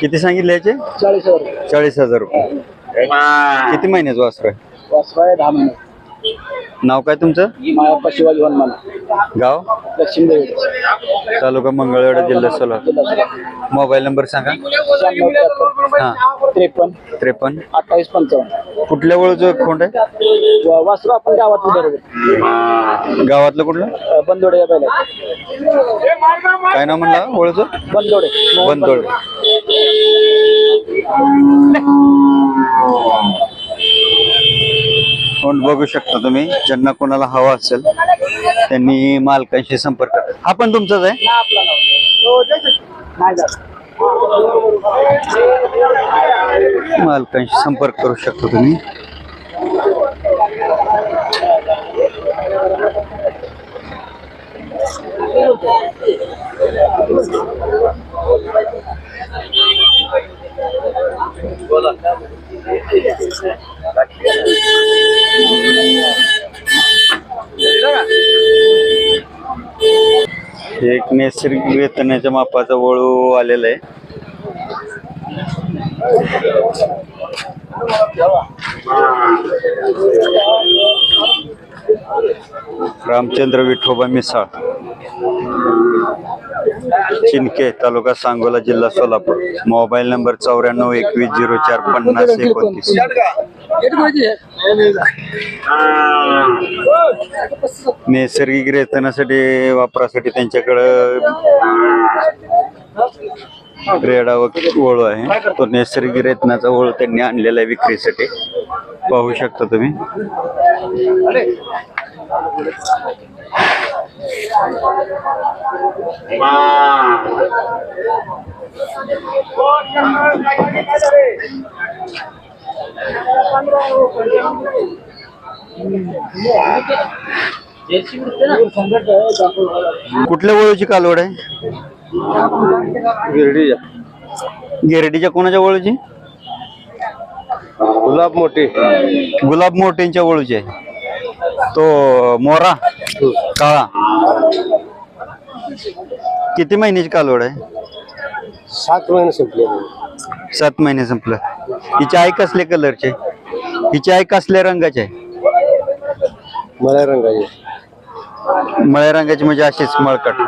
किती सांगितले याचे? चाळीस हजार चाळीस हजार रुपये. किती महिन्याचं वासर आहे? वासरा दहा महिने. नाव काय तुमचं? मायाप्पा शिवाजी हनुमान गाव? दक्षिण देवी तालुका मंगळवेढा जिल्हा सोलापूर. मोबाईल नंबर सांगा. हा. त्रेपन्न. त्रेपन्न. अठ्ठावीस पंचावन्न. कुठल्या वळूचं खोंड आहे? वासरू आपण गावात बरोबर. गावातलं कुठलं? बंदोडे या काय नाव म्हणलं वळूचं बंदोडे. बनदोड कोण बघू शकता तुम्ही. ज्यांना कोणाला हवा असेल त्यांनी मालकांशी संपर्क हा पण तुमचाच आहे? मालकांशी संपर्क करू शकता तुम्ही. हे नैसर्गिक वेतनाच्या मापाचा वळू आलेला आहे. रामचंद्र विठोबा मिसाळ. चिनके तालुका सांगोला जिल्हा सोलापूर. मोबाईल नंबर चौऱ्याण्णव एकवीस झिरो चार पन्नास एकोणतीस. नैसर्गिक रेतनासाठी वापरासाठी त्यांच्याकडं रेडा व ओळू आहे. तो नैसर्गिक रेतनाचा ओळू त्यांनी आणलेला आहे विक्रीसाठी. पाहू शकता तुम्ही. कुठल्या वळूची कालवड आहे? गिरडीच्या. कोणाच्या वळूची गुलाब मोठे. गुलाब मोठ्यांच्या वळूची आहे. तो मोरा काळा. किती महिन्याची कालवड आहे? सात महिने संपले. सात महिने संपलं. हिची आई कसल्या कलरचे हिची आई कसल्या रंगाची आहे? मला रंगाचे. मळ्या रंगाची म्हणजे अशीच मळकट.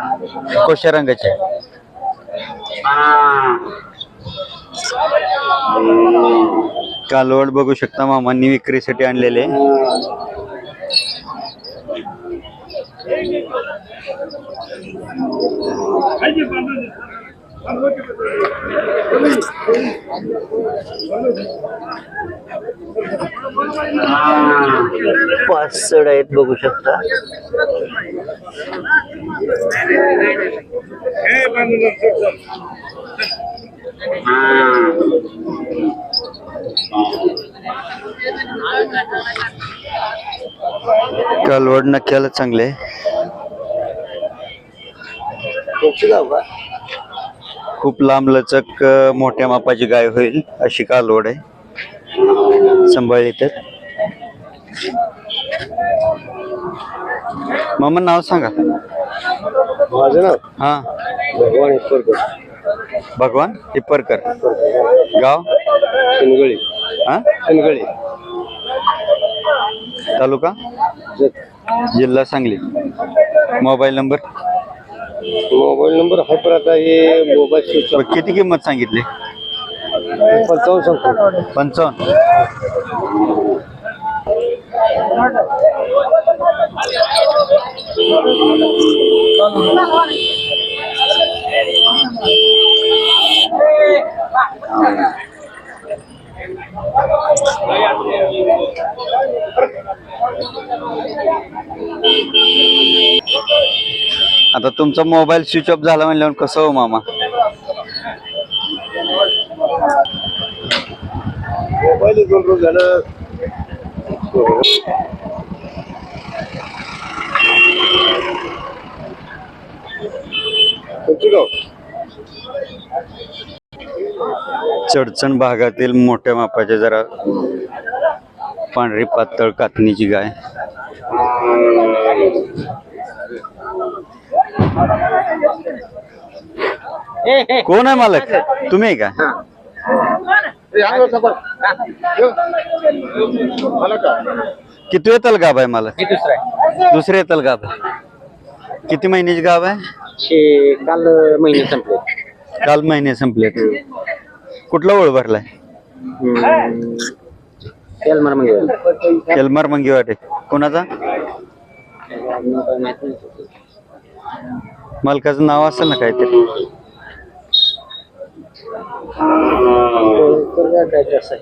कोशा रंगाची आहे? कालवड बघू शकता मामांनी विक्रीसाठी आणलेले. पाच सड आहेत बघू शकता कालवड नक्याला चांगले आहे. खूप लांब लचक मोठ्या मापाची गाय होईल अशी कालवड आहे. सांभाळली तर मामा नाव सांगा. माझं नाव? हा. भगवान ईश्वरकर भगवान टिप्परकर गाव? शिनगळी. हा? शिनगळी. तालुका? जिल्हा Sangli. Mobile number? Mobile number आहे पण आता हे मोबाईल स्विच किती किंमत सांगितली? पंचावन्न सांगतो. पंचावन्न. आता तुमचा मोबाईल स्विच ऑफ झाला म्हणल्यावर कसं हो मामा? चडचण भागातील मोठ्या मापाच्या जरा पांढरी पातळ कातणीची गाय. कोण आहे मालक? तुम्ही आहे का? किती येतल गाभ आहे मला दुसरे येतल गाभ आहे. किती महिन्याची गाभ आहे? काल महिने संपले. काल महिने संपले. कुठला ओळ भरलाय? तेलमार म्हणजे केलमार मंगी वाटे कोणाचा मालकाचं नाव असेल ना काहीतरी.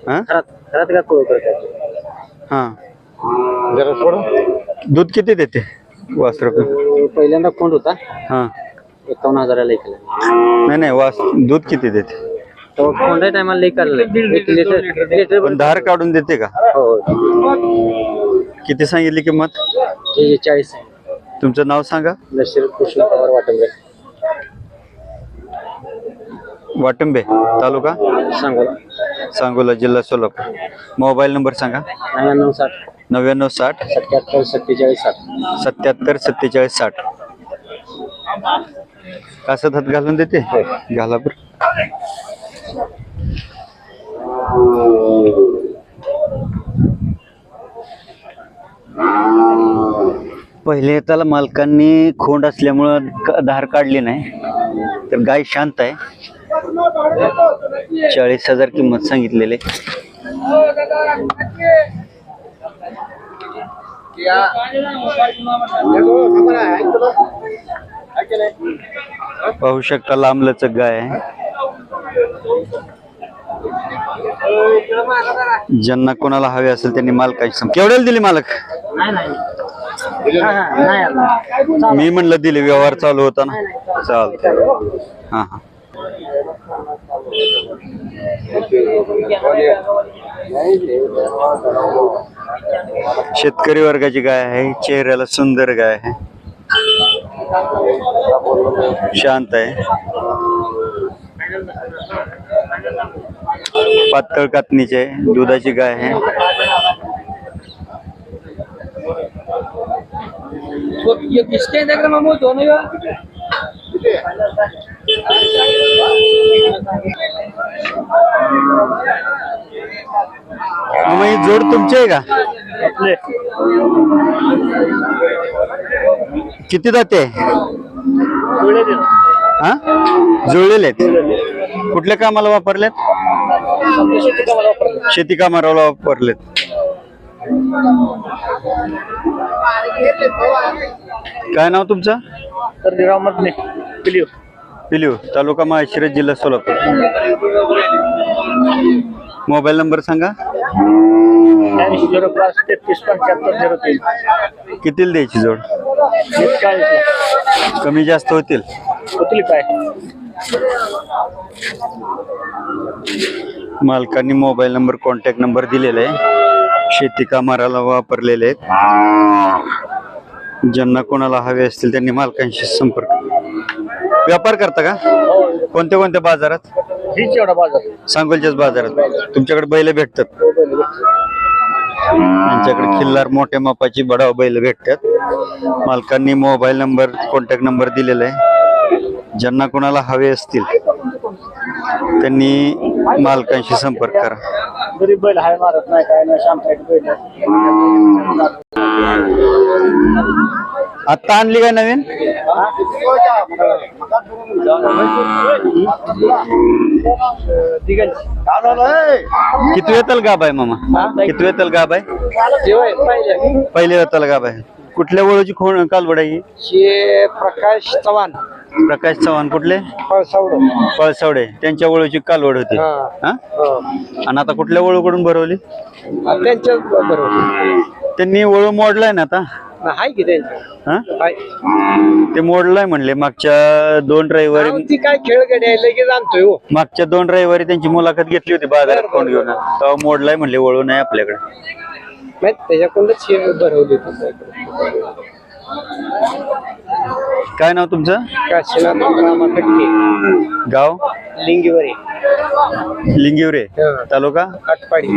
हा? खरात का कोळकर हा. जरा दूध किती देते? वासरू पहिल्यांदा कोंड होता. हा. एकावन्न हजाराला ऐकला नाही नाही वास दूध किती देते? तो कोंडा टायमाला लई काढला एक लिटर लिटर. पण धार काढून देते का? हो. किती सांगितली किंमत? ते चाळीस तुमचं नाव सांगा? कुशल पवार वाटंबे. वाटंबे तालुका? सांगोला. सांगोला जिल्हा सोलापूर. मोबाईल नंबर सांगा. नव्याण्णव साठ. नव्याण्णव साठ. सत्याहत्तर सत्तेचाळीस साठ. सत्याहत्तर सत्तेचाळीस साठ. कासत हात घालून देते? घाला बर. पहिले त्याला मालकांनी खोंड असल्यामुळं धार काढली नाही. तर गाय शांत आहे. चाळीस हजार किंमत सांगितलेले पाहू शकता लांबलच गाय आहे. ज्यांना कोणाला हवे असेल त्यांनी मालकाची केवढ्याला दिली मालक? मी म्हणलं दिले व्यवहार चालू होता ना. चाल हा हा. शेतकरी वर्गाची गाय आहे चेहऱ्याला सुंदर गाय आहे. शांत आहे. पातळ कातणीची आहे दुधाची गाय आहे. मग ही जोड तुमची आहे का? किती जाते हा? जुळलेले आहेत. कुठल्या कामाला वापरलेत. शेती कामाला वापरलेत. काय नाव तुमचं? पिलिओ तालुका माळशिरस जिल्हा सोलापूर. मोबाईल नंबर सांगा. झिरो पाच तेहतीस पंच्याहत्तर झिरो तीन. कितीला द्यायची जोड? चाळीस कमी जास्त होतील. होतील काय मालकांनी मोबाईल नंबर कॉन्टॅक्ट नंबर दिलेला आहे. शेती कामाराला वापरलेले आहेत. ज्यांना कोणाला हवे असतील त्यांनी मालकांशी संपर्क. व्यापार करता का? कोणत्या कोणत्या बाजारात? हीच एवढा बाजार. सांगोलच्याच बाजारात. तुमच्याकडे बैल भेटतात. त्यांच्याकडे खिल्लार मोठ्या मापाची बडाव बैल भेटतात. मालकांनी मोबाईल नंबर कॉन्टॅक्ट नंबर दिलेला आहे. ज्यांना कोणाला हवे असतील त्यांनी मालकांशी संपर्क करा. गरीब बैल हाय मारत नाही काय नाही शांत बैल. आत्ता आणली काय नवीन? किती वेतल गाब आहे मामा? किती वेतल गाब आहे? पहिले वेतल गाब आहे. कुठल्या वळूची खोण कालवड आहे ही? प्रकाश चव्हाण. प्रकाश चव्हाण कुठले? पळसावड. पळसावडे. त्यांच्या वळूची कालवड होती. हा. हा? आणि आता कुठल्या वळूकडून भरवली? बरोबर त्यांनी वळू मोडलाय ना आता? हाय की त्यांचं. हा? हाय. ते मोडलाय म्हणले. मागच्या दोन रविवारी ती काय खेळगडी आहे लगेच आणतोय हो. मागच्या दोन रविवारी त्यांची मुलाखत घेतली होती बाजारात कोण घेऊन. तेव्हा मोडलाय म्हणले वळू नाही आपल्याकडे. माहीत त्याच्याकडूनच हे भरवली होती. काय नाव तुमचं? काशीनाथ गाव? लिंगीवरे. लिंगिवरे तालुका? आटपाडी.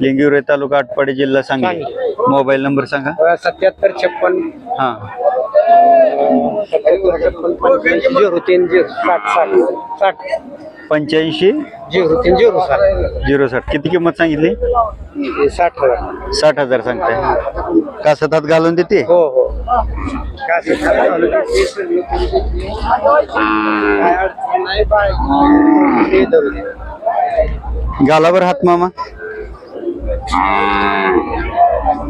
लिंगिवरे तालुका आटपाडी जिल्हा सांगली. मोबाईल नंबर सांगा. सत्याहत्तर छप्पन. हा. झिरो तीन झिरो साठ साठ साठ. पंच्याऐंशी? झिरो तीन झिरो साठ झिरो साठ किती किंमत सांगितली? हे साठ हजार. साठ हजार सांगताय. कासतात घालून देते? हो हो. काय की. गालावर हात मामा.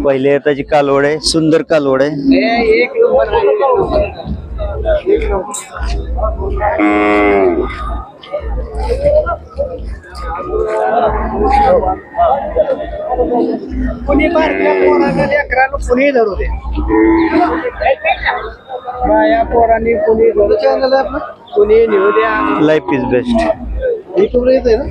पहिले त्याची कालवड आहे सुंदर कालवड आहे, एक नंबर. एक नंबर. कुणी बारक्या पोरांना लेकरांना कुणी धरू दे. बाया पोरांनी कुणी धरू द्या कुणी नेऊ द्या लाईफ इज बेस्ट युट्यूबला येतोय ना?